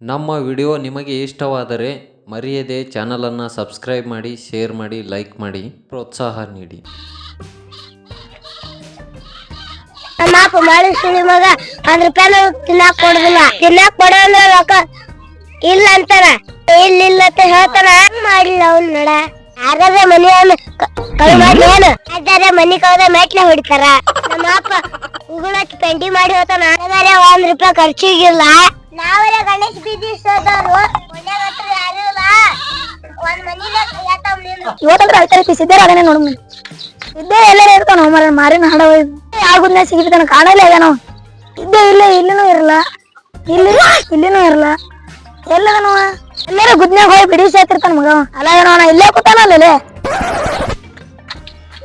ನಮ್ಮ ವಿಡಿಯೋ ನಿಮಗೆ ಇಷ್ಟವಾದರೆ ಮರೆಯದೆ ಚಾನಲನ್ನು ಸಬ್ಸ್ಕ್ರೈಬ್ ಮಾಡಿ, ಶೇರ್ ಮಾಡಿ, ಲೈಕ್ ಮಾಡಿ, ಪ್ರೋತ್ಸಾಹ ನೀಡಿ. ನಮ್ಮ ಅಪ್ಪ ಮಾಡಿ ಸುಳಿ ಮಗ ಒಂದ್ ರೂಪಾಯಿ ತಿನ್ನಾಕ್ ಕೊಡುದಿಲ್ಲ. ತಿನ್ನಾಕ್ ಕೊಡೋ ಅಂದ್ರೆ ರೊಕ್ಕ ಇಲ್ಲ ಅಂತಾನ. ಇಲ್ಲ ಇಲ್ಲ ಅಂತ ಹೇಳ್ತಾನ. ಹಂಗ್ ಮಾಡಿಲ್ಲ ಅವ್ನ್ ನೋಡ. ಯಾರಾದ್ರೆ ಮನಿ ಕೈ ಮಾಡಿ ಏನು? ಯಾರಾದ್ರೆ ಮನಿ ಕಳ್ದ ಮೆಟ್ಲೆ ಹೊಡಿತಾರ. ನಮ್ಮ ಅಪ್ಪ ಉಗುಳಕ್ಕೆ ಪೆಂಡಿ ಮಾಡಿ ಹೋತಾನ. ಯಾರಾದ್ರೆ ಒಂದ್ ರೂಪಾಯಿ ಖರ್ಚಿಗಿಲ್ಲ. ನಾವೇ ಗಣೇಶ ಬೀದಿ ಸೋದವ್ರು ಮನ್ಯಾಗ ಹತ್ರ ಯಾರು ಇಲ್ಲ. ಒಂದ್ ಇವತ್ತಂದ್ರೆ ನೋಡು ಇದ್ದೇ ಎಲ್ಲರೂ ಇರ್ತಾನ ಮರ ಮಾರಿನ ಹಾಡ ಆಗುದ್ನ ಸಿಗಿರ್ತಾನ ಕಾಣಲೇ ನಾವು. ಇದ್ದೇ ಇಲ್ಲೇ ಇಲ್ಲಿನೂ ಇರಲ್ಲ ಇಲ್ಲಿ ಇಲ್ಲಿನೂ ಇರಲ್ಲ ಎಲ್ಲದನವ ಎಲ್ಲಾರ ಹೋಗಿ ಬಿಡಿ ಸೇತಿರ್ತಾನ ಮಗ ಅಲ್ಲ ಏನೋ ಇಲ್ಲೇ ಕೂತಾನಲ್ಲೇ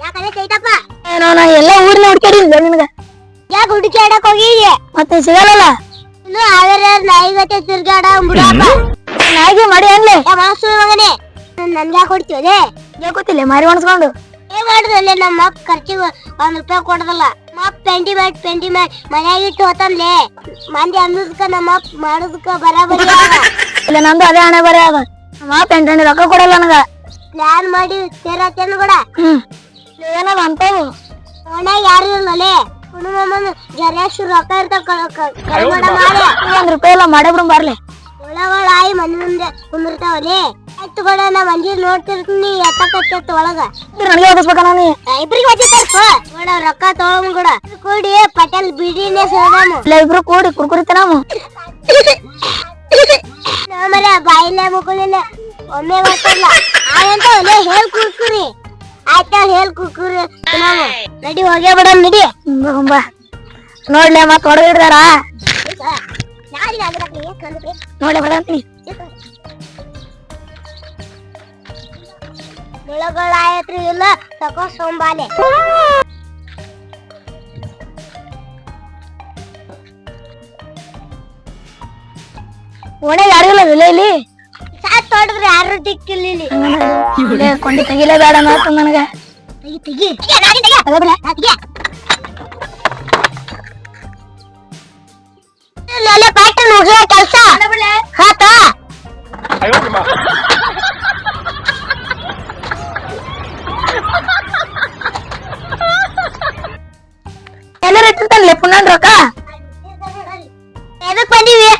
ಯಾಕಂದ್ರೆ ಚೈತಪ್ಪ? ಏನೋ ನಾ ಎಲ್ಲ ಊರಿನ ಹುಡ್ಕ್ಯಾಡಿದ್ದೆ ನಿನಗ. ಯಾಕೆ ಹುಡುಕಾಡಕ್ ಹೋಗಿದ್ಯೆ? ಮತ್ತೆ ಸಿಗಲ್ಲ ಇನ್ನು ನಾಯಿ ನಾಯಿಗತ್ತೆ ತಿರ್ಗಾಡ ಬಿಡಪ್ಪ ನಾಯಿಗೆ ಮಾಡಿ ಅನ್ಲೆ. ಏ ಮಾಸು ಮಗನೇ ನನ್ಗೆ ಕೊಡ್ತೀವೇ ಗೊತ್ತಿಲ್ಲ ಮಾರಿ ಒಣಸ್ಕೊಂಡು. ಏನ್ ಮಾಡುದಲ್ಲೇ ನಮ್ಮ ಅಪ್ಪ ಖರ್ಚಿಗೆ ಒಂದ್ ರೂಪಾಯಿ ಕೊಡದಲ್ಲ. ನಮ್ಮ ಪೆಂಡಿ ಮಾಡಿ ಪೆಂಡಿ ಮಾಡಿ ಮನ್ಯಾಗ ಇಟ್ಟು ಹೋತನ್ಲೆ ಮಂದಿ ಅನ್ನೋದಕ್ಕ ನಮ್ಮ ಅಪ್ಪ ಮಾಡೋದಕ್ಕ ಬರಾಬರಿ ಇಲ್ಲ ನಂದು ಅದೇ ಹಣೆ ಬರ ಅದ ನಮ್ಮ ಪೆಂಟಣಿ ರೊಕ್ಕ ಕೊಡಲ್ಲ ನನಗ. ಪ್ಲಾನ್ ಮಾಡಿ ಸೇರತ್ತೇನು ಕೂಡ. ಹ್ಮ್. ಏನದ ಅಂತವು ಮನ್ಯಾಗ ಯಾರು ಇಲ್ಲಲೇ ಕುಣುಮಮ್ಮನ ಜರೇಶ್ ರೊಕ್ಕ ಇರ್ತಾವ ಕಳ್ಮಾಡ ಮಾಡಿ ಒಂದ್ ರೂಪಾಯಿ ಎಲ್ಲ ಮಾಡೇ ಬಿಡು ಬರ್ಲಿ ಒಳಗೊಳ ಆಯಿ ಮನೆ ಮುಂದೆ ಕುಂದಿರ್ತಾವಲೇ ಆಯ್ತು ಕೂಡ ನಾ ಮಂದಿ ನೋಡ್ತಿರ್ತೀನಿ ಎತ್ತಕತ್ತ ಒಳಗ ಇದು ನನಗೆ ಓದಿಸ್ಬೇಕ ನಾನು ಇಬ್ರಿಗೆ ವಚಿತಾರ್ಪ ನೋಡ ರೊಕ್ಕ ತಗೊಳಮ್ ಕೂಡ ಕೂಡಿ ಪಟೇಲ್ ಬಿಡಿನೇ ಸೇದಾಮು ಇಲ್ಲ ಇಬ್ರು ಕೂಡಿ ಕುರ್ಕುರಿತ ನಾವು ನಮ್ಮಲ್ಲ ಬಾಯಿಲೆ ಮುಗುಲಿಲ್ಲ ಒಮ್ಮೆ ಗೊತ್ತಿಲ್ಲ ಆಯಂತ ಒಲೆ ಹೇಳ್ ಕುರ್ಕುರಿ ಆಯ್ತಾ ಹೇಳ್ ಕುರ್ಕುರಿ ನಾವು ನಡಿ, ಹೋಗೇ ಬಿಡ ನಡಿ. ಬಾ ನೋಡ್ಲೆ ಮತ್ ಹೊಡೆದಿಡ್ದಾರ ನೋಡ್ಲೆ ಬಿಡ ಆಯತ್ರಿ ಇಲ್ಲ, ತಕೋ, ಸೋಂಬಾಲೆ. ಓಣೆ ಯಾರಿಲ್ಲ ಇಲ್ಲ, ಇಲ್ಲಿ? ಹೊಡೆದ್ರೆ ಯಾರು ದಿಕ್ಕಿಲ್ಲ ಇಲ್ಲಿ ಇಲ್ಲೇ ಕೊಂಡಿ ತೆಗಿಲೇ ಬೇಡ ಅನ್ನತ್ತ ನನಗ. ತೆಗಿ ತೆಗಿ ತೆಗಿ, ತೆಗಿ. ಅದೇ ಬಿಡ ತೆಗಿ. ಇಲ್ಲೆಲ್ಲ ಪ್ಯಾಟರ್ನ್ ಮುಗಿಯೋ ಕೆಲ್ಸ. ಹಾತ ಎಲ್ಲರ ಇಟ್ಟಿರ್ತಾನಲ್ಲ ಪುಣ್ಯನ್ ರೊಕ್ಕ? ಎದಕ್ ಬಂದೀವಿ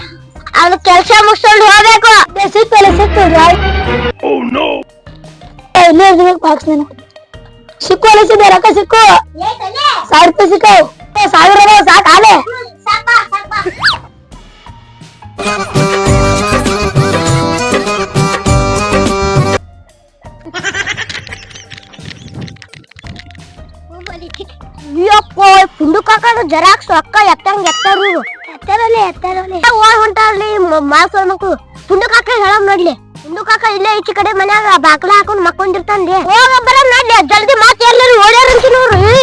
ಅವ್ನ ಕೆಲ್ಸ ಮುಗಿಸ್ಕೊಂಡು ಹೋಗ್ಬೇಕು. ಏ, ಸಿಕ್ತಲ್ಲ ಸಿಕ್ತು ರಾಯ್ ಏ, ಇಲ್ಲೇ ಇರ್ಬೇಕು ಬಾಕ್ಸ್ ನೀನು ಸಿಕ್ಕು ಅಲಿಸಿದೆ ರೊಕ್ಕ ಸಿಕ್ಕು ಸಾವಿರ ರೂಪಾಯಿ ಸಿಕ್ಕವು ಏ, ಸಾವಿರ ಅದಾವ, ಸಾಕ್ ಆಲೆ ಅಯ್ಯಪ್ಪ ಪುಂಡು ಕಾಕದ ಜೆರಾಕ್ಸ್ ರೊಕ್ಕ ಎತ್ತಂಗ್ ಎತ್ತಾರು ಎತ್ತರಲ್ಲಿ ಎತ್ತರಲ್ಲಿ ಓಡ್ ಹೊಂಟಾರ್ಲಿ ಮಾಸ್ ಮಕ್ಕಳು ಪುಂಡು ಕಾಕ ಹೇಳಮ್ ನೋಡ್ಲಿ. ಪುಂಡು ಕಾಕ ಇಲ್ಲೇ ಈಚೆ ಕಡೆ ಮನ್ಯಾಗ ಬಾಕ್ಲ ಹಾಕೊಂಡ್ ಮಕ್ಕೊಂಡಿರ್ತಾನ್ರಿ ಹೋಗ ಬರ ನೋಡ್ಲಿ, ಜಲ್ದಿ ಮಾತ್ ಎಲ್ಲರೂ ಓಡ್ಯಾರ ಅಂತ ನೋಡ್ರಿ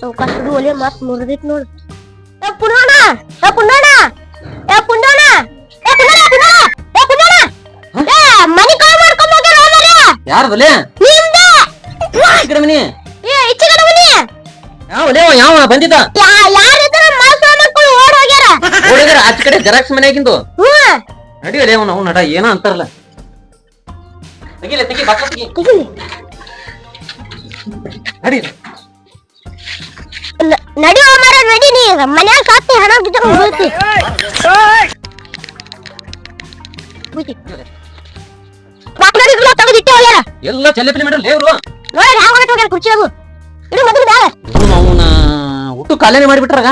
ಸೌಕಾಶ ಒಲೆ ಮಾತ್ ಮುರಿದೈತ್ ನೋಡು. ಏ ಪುಂಡೋಣ ಏ ಯಾರು ಬಲೆ ನಿಂದ? ಈ ಕಡೆ ಏ ಈಚೆ ಕಡೆ ಬನ್ನಿ. ಯಾವ ಅವ ಯಾವ ಬಂದಿದ್ದ? ಯಾ ಯಾರಿದ್ರ ಮಾಸ ಮಕ್ಕಳು ಓಡ್ ಹೋಗ್ಯಾರ. ಆಚ ಕಡೆ ಜೆರಾಕ್ಸ್ ಮನ್ಯಾಗಿಂದು. ಹ್ಮ್ ನಡಿಯಲೇ ಅವನು ಅವ್ನು ನಡ ಏನೋ ಅಂತಾರಲ್ಲ. ತೆಗಿಲೆ ತೆಗಿ ತೆಗಿಲಿ. ನಡಿ. ಮಾರ ನಡಿ ನೀ. ಮನ್ಯಾಗ ಸಾತ್ತಿ ಹಣ ಬಿದ್ದ ಎಲ್ಲ ಚೆಲ್ಲೆಪಿಲಿ ಮೇಡಮ್ ಇವ್ರು ನೋಡಿ ಹೊರಟು ಹೋಗ್ಯಾರ ಕುರ್ಚಿ ಅದು ಇಡು ಮೊದಲು ಬ್ಯಾಗ ಅವನ ಹುಟ್ಟು ಕಾಲೇನೆ ಮಾಡಿಬಿಟ್ರಾಗ?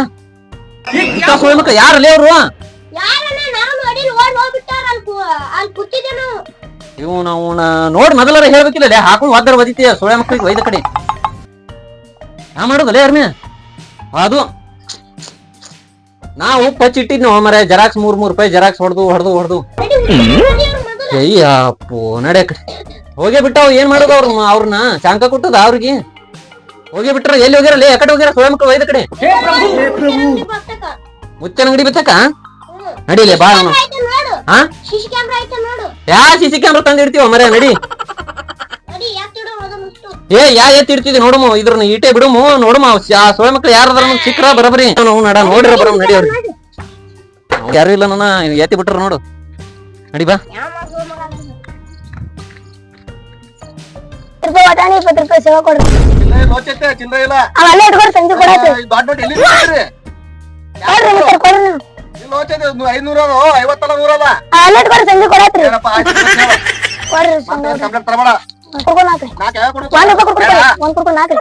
ಇವನ ಅವನ ನೋಡ್ ಮೊದಲಾರ ಹೇಳ್ಬೇಕಿಲ್ಲ ಹಾಕೊಂಡು ಒದ್ದರ ಬದಿತೀಯ ಸೋಳೆ ಮಕ್ಕಳಿಗೆ ಒಯ್ದ ಕಡೆ. ನಾ ಮಾಡೋದಲ್ಲೇ ಅರ್ಮಿ ಅದು. ನಾವು ಪಚ್ಚಿಟ್ಟಿದ್ನು ಮರ ಜೆರಾಕ್ಸ್ ಮೂರ್ ಮೂರ್ ರೂಪಾಯಿ ಜೆರಾಕ್ಸ್ ಹೊಡೆದು ಹೊಡೆದು ಹೊಡೆದು. ಅಯ್ಯಪ್ಪೋ ನಡೆ ಕಡೆ. ಹೋಗೇ ಬಿಟ್ಟಾವ ಏನ್ ಮಾಡೋದು ಅವ್ರ ಅವ್ರನ್ನ? ಶಾಂಕ ಕೊಟ್ಟದ ಅವ್ರಿಗೆ? ಹೋಗಿ ಬಿಟ್ರ ಎಲ್ಲಿ ಹೋಗಿರಲ್ಲ ಯಾಕಡೆ ಹೋಗ್ಯಾರ ಸೋಳೆ ಮಕ್ಕಳು ಒಯ್ದ ಕಡೆ. ಮುಚ್ಚನ ಅಂಗಡಿ ಬಿತ್ತಕ ನಡಿಲೆ ಬಾ ಅವನು. ನೋಡು. ಹಾ ಯಾ ಸಿ ಸಿ ಕ್ಯಾಮ್ರಾ ತಂದು ಇಡ್ತೀವ ಮರ ನಡಿ. ಏ ಯಾ ಎತ್ತಿ ಇಡ್ತಿದ್ವಿ ನೋಡಮು ಇದ್ರನ್ನ ಈಟೆ ಬಿಡುಮು ನೋಡಮ್ಮ ಆ ಸೊಳೆ ಮಕ್ಳು ಯಾರದಾರ ಸಿಕ್ರ ಬರಬರಿ. ನಾವು ನಡ ನೋಡಿರ ಬರಮ್ ನಡಿ ಅವ್ರಿಗೆ ಯಾರು ಇಲ್ಲ ನನ್ನ ಎತ್ತಿ ಬಿಟ್ರ ನೋಡು. ನಡಿ ಬಾ ರೂಪಾಯಿ ವಟಾಣಿ ಇಪ್ಪತ್ತು ರೂಪಾಯಿ ಸೇವಾ ಕೊಡ್ರಿ ಲೋಚೈತೆ ಚಿಂದ ಇಲ್ಲ ಅಲ್ಲೇ ಇಟ್ಕೊಡ್ ಸಂಜೆ ಕೊಡಾತಿ ಈ ದೊಡ್ಡ ದೊಡ್ಡ ಎಲ್ಲಿ ಇರ್ತೀರಿ? ಕೊಡ್ರಿ ಮಿಸ್ಟರ್ ಕೊಡ್ರಿ ನೀವು ಇಲ್ಲಿ ಲೋಚೈತೆ ಐನೂರ ಐವತ್ತಲ್ಲ ನೂರ ಅದ ಅಲ್ಲೇ ಇಟ್ಕೊಡ್ ಸಂಜೆ ಕೊಡಾತ್ರಿ. ಕೊಡ್ರಿ ಕಂಪ್ಲೇಂಟ್ ತರಬೇಡ ಕುಡ್ಕೊಂಡು ನಾಲ್ಕು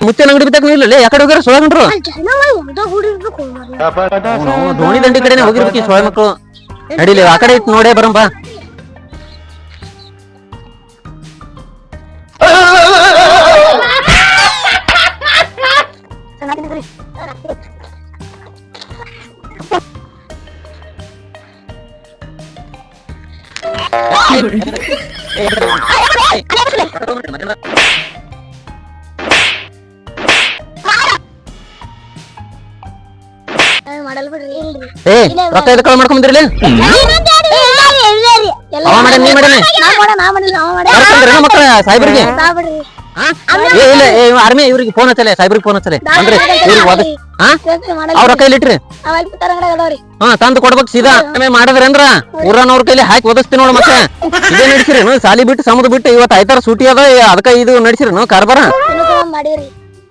ನಾಕ್ ಯಾವ ಕೊಡು? ಒಂದ್ ರೂಪಾಯಿ ಕೊಡ್ರಿ ಬೇಡ. ಒಂದ್ ಕುಡ್ಕೊಂಡು ನಾಲ್ಕು ಕೊಡಬೇಡ? ಅವಲ್ಲಿ ಅವು ಆ ಕಡೆ ಈ ಕಡೆ ನೋಡಿ ಆಯ್ತ್ ಆಯ್ತ್. ಮುತ್ತೆ ಅಂಗಡಿ ಬಿದ್ದಾಕ ಇಲ್ಲ ಯಾಕಡೆ ಹೋಗ್ಯಾರ ಸೊಳೆ ಗಂಟ್ರು ಜನ ಹೊಡೆದ ಹುಡಿರ್ಬೇಕು ಅವ್ನು ದೋಣಿ ದಂಡಿ ಕಡೆನೆ ಹೋಗಿರ್ಬೇಕು ಈ ಸೊಳೆ ಮಕ್ಕಳು ನಡಿಲಿ ಆ ಕಡೆ ಇತ್ತು ನೋಡೇ ಬರಂ ಬಾ ಚೆನ್ನಾಗಿದ್ರಿ ಏ ರೊಕ್ಕ ಎದಕ್ಕೆ ಕಳ್ ಮಾಡ್ಕೊಂಬಂದಿರಲಿ ಅವ ಮಾಡ ನಾ ಕರ್ಕೊಂಡ್ರೇನ ಮಕ್ಕಳ ಏ ಇಲ್ಲ ಏ ಆರ್ಮಿ ಇವ್ರಿಗೆ ಫೋನ್ ಹಚ್ಚಲೆ ಸಾಹೇಬ್ರಿಗೆ ಫೋನ್ ಹಚ್ಚಲೆ. ಅಂದ್ರೆ ಇವ್ರಿಗೆ ಒದ ಹಾ ಅವ್ರ ಕೈಲಿ ಇಟ್ರಿ. ಅವ ಅಲ್ಲಿ ಬಿಟ್ಟಾರ ಹಾ ತಂದು ಕೊಡ್ಬೇಕು ಸೀದಾ ಆಮೇಲೆ ಮಾಡಿದ್ರೇನ್ರ ಊರನವ್ರ ಕೈಲಿ ಹಾಕಿ ಓದಿಸ್ತೀನಿ ನೋಡ ಮತ್ತೆ ಇದೇ ನಡ್ಸಿರೇನು ಸಾಲಿ ಬಿಟ್ಟು ಸಮುದ್ರ ಬಿಟ್ಟು ಇವತ್ತು ಆಯ್ತಾರ ಸೂಟಿ ಅದ ಅದಕ್ಕ ಇದು ನಡ್ಸಿರೇನು ಕಾರ್ಬಾರ.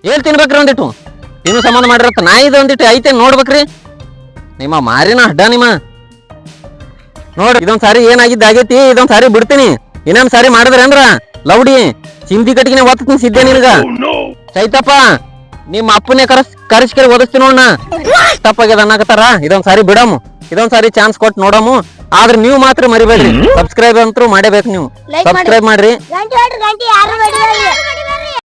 ಏನ್ ತಿನ್ಬೇಕ್ರಿ ಒಂದಿಟ್ಟು? ಇನ್ನು ಸಂಬಂಧ ಮಾಡಿರತ್ತ ನಾ ಇದು ಒಂದಿಟ್ಟು ಐತೆ ನೋಡ್ಬೇಕ್ರಿ? ನಿಮ್ಮ ಮಾರಿನ ಅಡ್ಡ ನಿಮ್ಮ. ನೋಡ್ರಿ ಇದೊಂದ್ ಸಾರಿ ಏನಾಗಿದ್ದ ಆಗೈತಿ ಇದೊಂದ್ ಸಾರಿ ಬಿಡ್ತೀನಿ. ಇನ್ನೊಂದ್ ಸಾರಿ ಮಾಡಿದ್ರೇನ್ರ ಲೌಡಿ ಚಿಂದಿ ಕಟ್ಟಿಗೆ ಒತ್ತೀನಿ ಸಿದ್ದೆ ನಿನಗ? ಚೈತಪ್ಪ ನಿಮ್ಮ ಅಪ್ಪನೇ ಕರಸ್ ಕರೆಸ್ಕೇಳಿ ಓದಿಸ್ತೀನಿ ನೋಡ್ನ ತಪ್ಪಾಗ್ಯದ ಅನ್ನಕತ್ತಾರ? ಇದೊಂದ್ ಸಾರಿ ಬಿಡಮು. ಇದೊಂದ್ ಸಾರಿ ಚಾನ್ಸ್ ಕೊಟ್ಟು ನೋಡಮು. ಆದ್ರೆ ನೀವು ಮಾತ್ರ ಮರಿಬೇಡ್ರಿ. ಸಬ್ಸ್ಕ್ರೈಬ್ ಅಂತೂ ಮಾಡೇಬೇಕು ನೀವು. ಸಬ್ಸ್ಕ್ರೈಬ್ ಮಾಡ್ರಿ.